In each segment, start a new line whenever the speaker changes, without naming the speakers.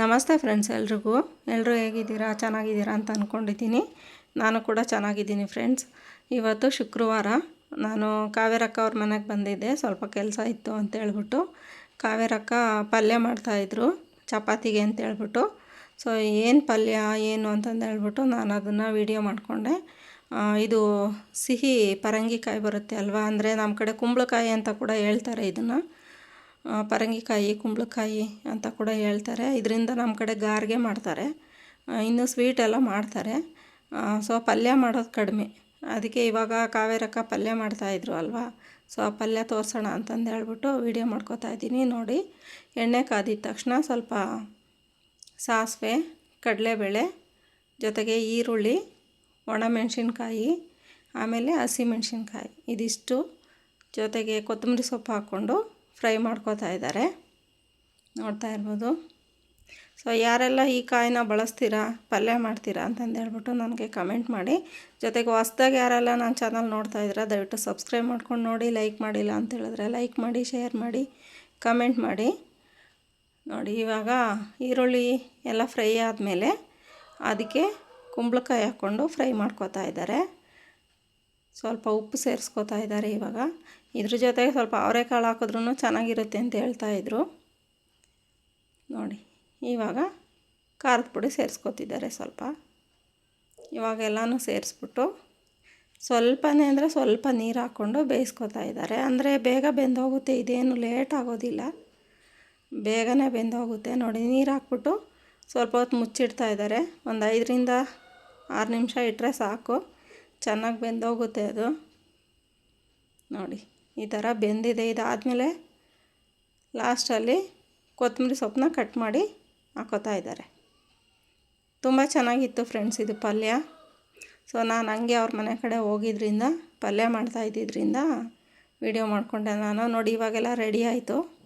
ನಮಸ್ತೆ ಫ್ರೆಂಡ್ಸ್ ಎಲ್ರಿಗೂ. ಎಲ್ಲರೂ ಹೇಗಿದ್ದೀರಾ? ಚೆನ್ನಾಗಿದ್ದೀರಾ ಅಂತ ಅಂದ್ಕೊಂಡಿದ್ದೀನಿ ನಾನು ಕೂಡ ಚೆನ್ನಾಗಿದ್ದೀನಿ ಫ್ರೆಂಡ್ಸ್ ಇವತ್ತು ಶುಕ್ರವಾರ ನಾನು ಕಾವೇರಕ್ಕ ಅವ್ರ ಮನೆಗೆ ಬಂದಿದ್ದೆ. ಸ್ವಲ್ಪ ಕೆಲಸ ಇತ್ತು ಅಂತ ಹೇಳ್ಬಿಟ್ಟು ಕಾವೇರಕ್ಕ ಪಲ್ಯ ಮಾಡ್ತಾಯಿದ್ರು ಚಪಾತಿಗೆ ಅಂತ ಹೇಳ್ಬಿಟ್ಟು. ಸೊ ಏನು ಪಲ್ಯ, ಏನು ಅಂತಂದು ಹೇಳ್ಬಿಟ್ಟು ನಾನು ಅದನ್ನು ವೀಡಿಯೋ ಮಾಡಿಕೊಂಡೆ. ಇದು ಸಿಹಿ ಪರಂಗಿಕಾಯಿ ಬರುತ್ತೆ ಅಲ್ವಾ? ಅಂದರೆ ನಮ್ಮ ಕಡೆ ಕುಂಬಳಕಾಯಿ ಅಂತ ಕೂಡ ಹೇಳ್ತಾರೆ ಇದನ್ನು. ಪರಂಗಿಕಾಯಿ, ಕುಂಬಳಕಾಯಿ ಅಂತ ಕೂಡ ಹೇಳ್ತಾರೆ. ಇದರಿಂದ ನಮ್ಮ ಕಡೆ ಗಾರ್ಗೆ ಮಾಡ್ತಾರೆ. ಇನ್ನು ಸ್ವೀಟ್ ಎಲ್ಲ ಮಾಡ್ತಾರೆ. ಸೊ ಪಲ್ಯ ಮಾಡೋದು ಕಡಿಮೆ. ಅದಕ್ಕೆ ಇವಾಗ ಕಾವೇರಕ್ಕ ಪಲ್ಯ ಮಾಡ್ತಾಯಿದ್ರು ಅಲ್ವಾ? ಸೊ ಆ ಪಲ್ಯ ತೋರಿಸೋಣ ಅಂತಂದು ಹೇಳ್ಬಿಟ್ಟು ವೀಡಿಯೋ ಮಾಡ್ಕೋತಾ ಇದ್ದೀನಿ. ನೋಡಿ, ಎಣ್ಣೆ ಕಾದಿದ ತಕ್ಷಣ ಸ್ವಲ್ಪ ಸಾಸಿವೆ, ಕಡಲೆಬೇಳೆ, ಜೊತೆಗೆ ಈರುಳ್ಳಿ, ಒಣಮೆಣಸಿನ್ಕಾಯಿ, ಆಮೇಲೆ ಹಸಿಮೆಣ್ಸಿನ್ಕಾಯಿ ಇದಿಷ್ಟು. ಜೊತೆಗೆ ಕೊತ್ತಂಬರಿ ಸೊಪ್ಪು ಹಾಕ್ಕೊಂಡು ಫ್ರೈ ಮಾಡ್ಕೋತಾ ಇದ್ದಾರೆ. ನೋಡ್ತಾ ಇರ್ಬೋದು. ಸೊ ಯಾರೆಲ್ಲ ಈ ಕಾಯಿನ ಬಳಸ್ತೀರಾ, ಪಲ್ಯ ಮಾಡ್ತೀರಾ ಅಂತಂದು ಹೇಳ್ಬಿಟ್ಟು ನನಗೆ ಕಮೆಂಟ್ ಮಾಡಿ. ಜೊತೆಗೆ ಹೊಸ್ದಾಗಿ ಯಾರೆಲ್ಲ ನನ್ನ ಚಾನಲ್ ನೋಡ್ತಾ ಇದ್ದೀರಾ, ದಯವಿಟ್ಟು ಸಬ್ಸ್ಕ್ರೈಬ್ ಮಾಡ್ಕೊಂಡು ನೋಡಿ, ಲೈಕ್ ಮಾಡಿಲ್ಲ ಅಂತ ಹೇಳಿದ್ರೆ ಲೈಕ್ ಮಾಡಿ, ಶೇರ್ ಮಾಡಿ, ಕಮೆಂಟ್ ಮಾಡಿ. ನೋಡಿ, ಇವಾಗ ಈರುಳ್ಳಿ ಎಲ್ಲ ಫ್ರೈ ಆದಮೇಲೆ ಅದಕ್ಕೆ ಕುಂಬಳಕಾಯಿ ಹಾಕ್ಕೊಂಡು ಫ್ರೈ ಮಾಡ್ಕೋತಾ ಇದ್ದಾರೆ. ಸ್ವಲ್ಪ ಉಪ್ಪು ಸೇರಿಸ್ಕೋತಾ ಇದ್ದಾರೆ ಇವಾಗ. ಇದ್ರ ಜೊತೆಗೆ ಸ್ವಲ್ಪ ಅವರೆಕಾಳು ಹಾಕಿದ್ರೂ ಚೆನ್ನಾಗಿರುತ್ತೆ ಅಂತ ಹೇಳ್ತಾಯಿದ್ರು ನೋಡಿ, ಇವಾಗ ಖಾರದ ಪುಡಿ ಸೇರಿಸ್ಕೊತಿದ್ದಾರೆ ಸ್ವಲ್ಪ. ಇವಾಗ ಎಲ್ಲನೂ ಸೇರಿಸ್ಬಿಟ್ಟು ಸ್ವಲ್ಪನೇ ಅಂದರೆ ಸ್ವಲ್ಪ ನೀರು ಹಾಕ್ಕೊಂಡು ಬೇಯಿಸ್ಕೊತಾ ಇದ್ದಾರೆ. ಅಂದರೆ ಬೇಗ ಬೆಂದೋಗುತ್ತೆ, ಇದೇನು ಲೇಟ್ ಆಗೋದಿಲ್ಲ. ಬೇಗನೆ ಬೆಂದೋಗುತ್ತೆ. ನೋಡಿ, ನೀರು ಹಾಕ್ಬಿಟ್ಟು ಸ್ವಲ್ಪ ಹೊತ್ತು ಮುಚ್ಚಿಡ್ತಾ ಇದ್ದಾರೆ. ಒಂದು ಐದರಿಂದ ಆರು ನಿಮಿಷ ಇಟ್ಟರೆ ಸಾಕು. ಚೆನ್ನಾಗಿ ಬೆಂದೋಗುತ್ತೆ ಅದು. ನೋಡಿ ಈ ಥರ ಬೆಂದಿದೆ. ಇದಾದಮೇಲೆ ಲಾಸ್ಟಲ್ಲಿ ಕೊತ್ತಂಬರಿ ಸೊಪ್ಪನ್ನ ಕಟ್ ಮಾಡಿ ಹಾಕೋತಾ ಇದ್ದಾರೆ. ತುಂಬ ಚೆನ್ನಾಗಿತ್ತು ಫ್ರೆಂಡ್ಸ್ ಇದು ಪಲ್ಯ. ಸೊ, ನಾನು ಹಂಗೆ ಅವ್ರ ಮನೆ ಕಡೆ ಹೋಗಿದ್ರಿಂದ, ಪಲ್ಯ ಮಾಡ್ತಾ ಇದ್ದಿದ್ದರಿಂದ ವಿಡಿಯೋ ಮಾಡಿಕೊಂಡೆ ನಾನು. ನೋಡಿ, ಇವಾಗೆಲ್ಲ ರೆಡಿ ಆಯಿತು.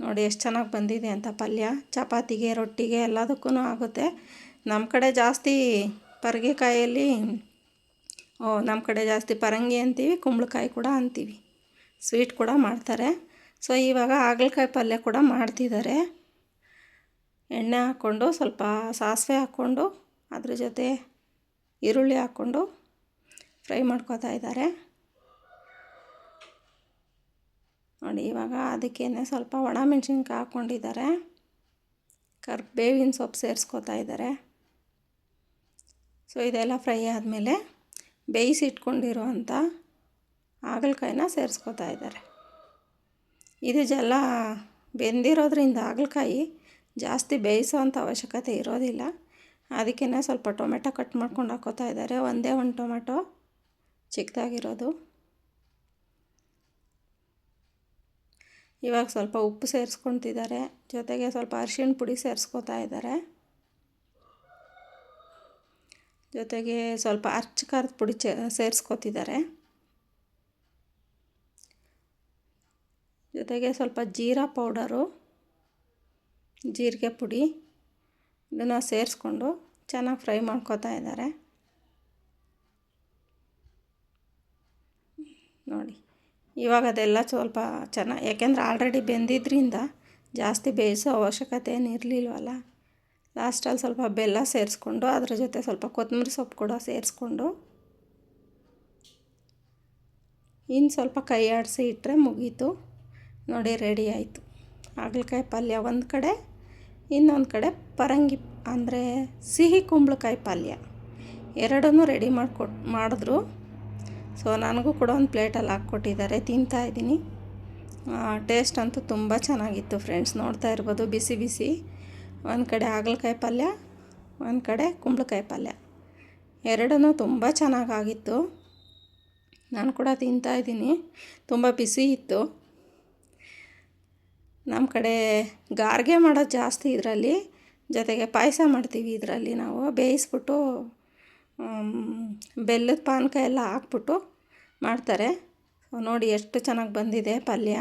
ನೋಡಿ, ಎಷ್ಟು ಚೆನ್ನಾಗಿ ಬಂದಿದೆ ಅಂತ ಪಲ್ಯ. ಚಪಾತಿಗೆ, ರೊಟ್ಟಿಗೆ ಎಲ್ಲದಕ್ಕೂ ಆಗುತ್ತೆ. ನಮ್ಮ ಕಡೆ ಜಾಸ್ತಿ ಪರಗೆಕಾಯಲ್ಲಿ, ಓ ನಮ್ಮ ಕಡೆ ಜಾಸ್ತಿ ಪರಂಗಿ ಅಂತೀವಿ, ಕುಂಬಳಕಾಯಿ ಕೂಡ ಅಂತೀವಿ. ಸ್ವೀಟ್ ಕೂಡ ಮಾಡ್ತಾರೆ. ಸೊ, ಇವಾಗ ಹಾಗಲಕಾಯಿ ಪಲ್ಯ ಕೂಡ ಮಾಡ್ತಿದ್ದಾರೆ. ಎಣ್ಣೆ ಹಾಕ್ಕೊಂಡು, ಸ್ವಲ್ಪ ಸಾಸಿವೆ ಹಾಕ್ಕೊಂಡು, ಅದ್ರ ಜೊತೆ ಈರುಳ್ಳಿ ಹಾಕ್ಕೊಂಡು ಫ್ರೈ ಮಾಡ್ಕೋತಾ ಇದ್ದಾರೆ. ನೋಡಿ, ಇವಾಗ ಅದಕ್ಕೇನೆ ಸ್ವಲ್ಪ ಒಣಮೆಣ್ಸಿನ್ಕಾಯಿ ಹಾಕ್ಕೊಂಡಿದ್ದಾರೆ. ಕರ್ಬೇವಿನ ಸೊಪ್ಪು ಸೇರಿಸ್ಕೋತಾ ಇದ್ದಾರೆ. ಸೊ, ಇದೆಲ್ಲ ಫ್ರೈ ಆದಮೇಲೆ ಬೇಯಿಸಿಟ್ಕೊಂಡಿರುವಂಥ ಹಾಗಲಕಾಯಿನ ಸೇರಿಸ್ಕೋತಾ ಇದ್ದಾರೆ. ಇದು ಜಲ ಬೆಂದಿರೋದ್ರಿಂದ ಹಾಗಲಕಾಯಿ ಜಾಸ್ತಿ ಬೇಯಿಸೋವಂಥ ಅವಶ್ಯಕತೆ ಇರೋದಿಲ್ಲ. ಅದಕ್ಕೇ ಸ್ವಲ್ಪ ಟೊಮೆಟೊ ಕಟ್ ಮಾಡ್ಕೊಂಡು ಹಾಕೋತಾ ಇದ್ದಾರೆ. ಒಂದೇ ಒಂದು ಟೊಮೆಟೊ ಚಿಕ್ಕದಾಗಿರೋದು. ಇವಾಗ ಸ್ವಲ್ಪ ಉಪ್ಪು ಸೇರಿಸ್ಕೊತಿದ್ದಾರೆ. ಜೊತೆಗೆ ಸ್ವಲ್ಪ ಅರಿಶಿಣ ಪುಡಿ ಸೇರಿಸ್ಕೋತಾ ಇದ್ದಾರೆ. ಜೊತೆಗೆ ಸ್ವಲ್ಪ ಅರ್ಚಕಾರದ ಪುಡಿ ಚ, ಸೇರಿಸ್ಕೊತಿದ್ದಾರೆ. ಜೊತೆಗೆ ಸ್ವಲ್ಪ ಜೀರಾ ಪೌಡರು, ಜೀರಿಗೆ ಪುಡಿ, ಇದನ್ನು ಸೇರಿಸ್ಕೊಂಡು ಚೆನ್ನಾಗಿ ಫ್ರೈ ಮಾಡ್ಕೋತಾ ಇದ್ದಾರೆ. ನೋಡಿ, ಇವಾಗ ಅದೆಲ್ಲ ಸ್ವಲ್ಪ ಚೆನ್ನಾಗಿ, ಯಾಕೆಂದರೆ ಆಲ್ರೆಡಿ ಬೆಂದಿದ್ದರಿಂದ ಜಾಸ್ತಿ ಬೇಯಿಸೋ ಅವಶ್ಯಕತೆ ಏನು ಲಾಸ್ಟಲ್ಲಿ ಸ್ವಲ್ಪ ಬೆಲ್ಲ ಸೇರಿಸ್ಕೊಂಡು, ಅದ್ರ ಜೊತೆ ಸ್ವಲ್ಪ ಕೊತ್ತಂಬರಿ ಸೊಪ್ಪು ಕೂಡ ಸೇರಿಸ್ಕೊಂಡು, ಇನ್ನು ಸ್ವಲ್ಪ ಕೈ ಆಡಿಸಿ ಇಟ್ಟರೆ ಮುಗೀತು. ನೋಡಿ ರೆಡಿ ಆಯಿತು. ಹಾಗಲಕಾಯಿ ಪಲ್ಯ ಒಂದು ಕಡೆ, ಇನ್ನೊಂದು ಕಡೆ ಪರಂಗಿ, ಅಂದರೆ ಸಿಹಿ ಕುಂಬಳಕಾಯಿ ಪಲ್ಯ. ಎರಡನ್ನೂ ರೆಡಿ ಮಾಡಿಕೊಟ್, ಮಾಡಿದ್ರು. ಸೊ ನನಗೂ ಕೂಡ ಒಂದು ಪ್ಲೇಟಲ್ಲಿ ಹಾಕ್ಕೊಟ್ಟಿದ್ದಾರೆ ತಿಂತಾಯಿದ್ದೀನಿ ಟೇಸ್ಟ್ ಅಂತೂ ತುಂಬ ಚೆನ್ನಾಗಿತ್ತು ಫ್ರೆಂಡ್ಸ್ ನೋಡ್ತಾ ಇರ್ಬೋದು, ಬಿಸಿ ಬಿಸಿ. ಒಂದು ಕಡೆ ಹಾಗಲಕಾಯಿ ಪಲ್ಯ, ಒಂದು ಕಡೆ ಕುಂಬಳಕಾಯಿ ಪಲ್ಯ. ಎರಡನ್ನೂ ತುಂಬ ಚೆನ್ನಾಗಾಗಿತ್ತು. ನಾನು ಕೂಡ ತಿಂತಾಯಿದ್ದೀನಿ ತುಂಬ ಬಿಸಿ ಇತ್ತು. ನಮ್ಮ ಕಡೆ ಗಾರ್ಗೆ ಮಾಡೋದು ಜಾಸ್ತಿ ಇದರಲ್ಲಿ, ಜೊತೆಗೆ ಪಾಯಸ ಮಾಡ್ತೀವಿ ಇದರಲ್ಲಿ ನಾವು. ಬೇಯಿಸ್ಬಿಟ್ಟು ಬೆಲ್ಲದ ಪಾನಕ ಎಲ್ಲ ಹಾಕ್ಬಿಟ್ಟು ಮಾಡ್ತಾರೆ. ನೋಡಿ ಎಷ್ಟು ಚೆನ್ನಾಗಿ ಬಂದಿದೆ ಪಲ್ಯ.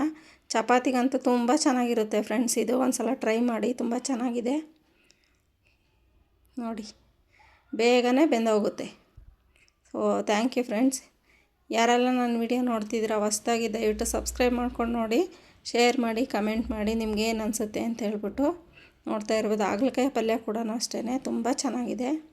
ಚಪಾತಿಗಂತೂ ತುಂಬ ಚೆನ್ನಾಗಿರುತ್ತೆ ಫ್ರೆಂಡ್ಸ್. ಇದು ಒಂದು ಸಲ ಟ್ರೈ ಮಾಡಿ, ತುಂಬ ಚೆನ್ನಾಗಿದೆ. ನೋಡಿ, ಬೇಗನೆ ಬೆಂದೋಗುತ್ತೆ. ಸೊ ಥ್ಯಾಂಕ್ ಯು ಫ್ರೆಂಡ್ಸ್ ಯಾರೆಲ್ಲ ನನ್ನ ವಿಡಿಯೋ ನೋಡ್ತಿದ್ದೀರಾ ಹೊಸ್ದಾಗಿ ದಯವಿಟ್ಟು ಸಬ್ಸ್ಕ್ರೈಬ್ ಮಾಡ್ಕೊಂಡು ನೋಡಿ. ಶೇರ್ ಮಾಡಿ ಕಮೆಂಟ್ ಮಾಡಿ ನಿಮ್ಗೇನು ಅನಿಸುತ್ತೆ ಅಂತ ಹೇಳ್ಬಿಟ್ಟು ನೋಡ್ತಾ ಇರ್ಬೋದು. ಹಾಗಲಕಾಯಿ ಪಲ್ಯ ಕೂಡ ಅಷ್ಟೇ ತುಂಬ ಚೆನ್ನಾಗಿದೆ.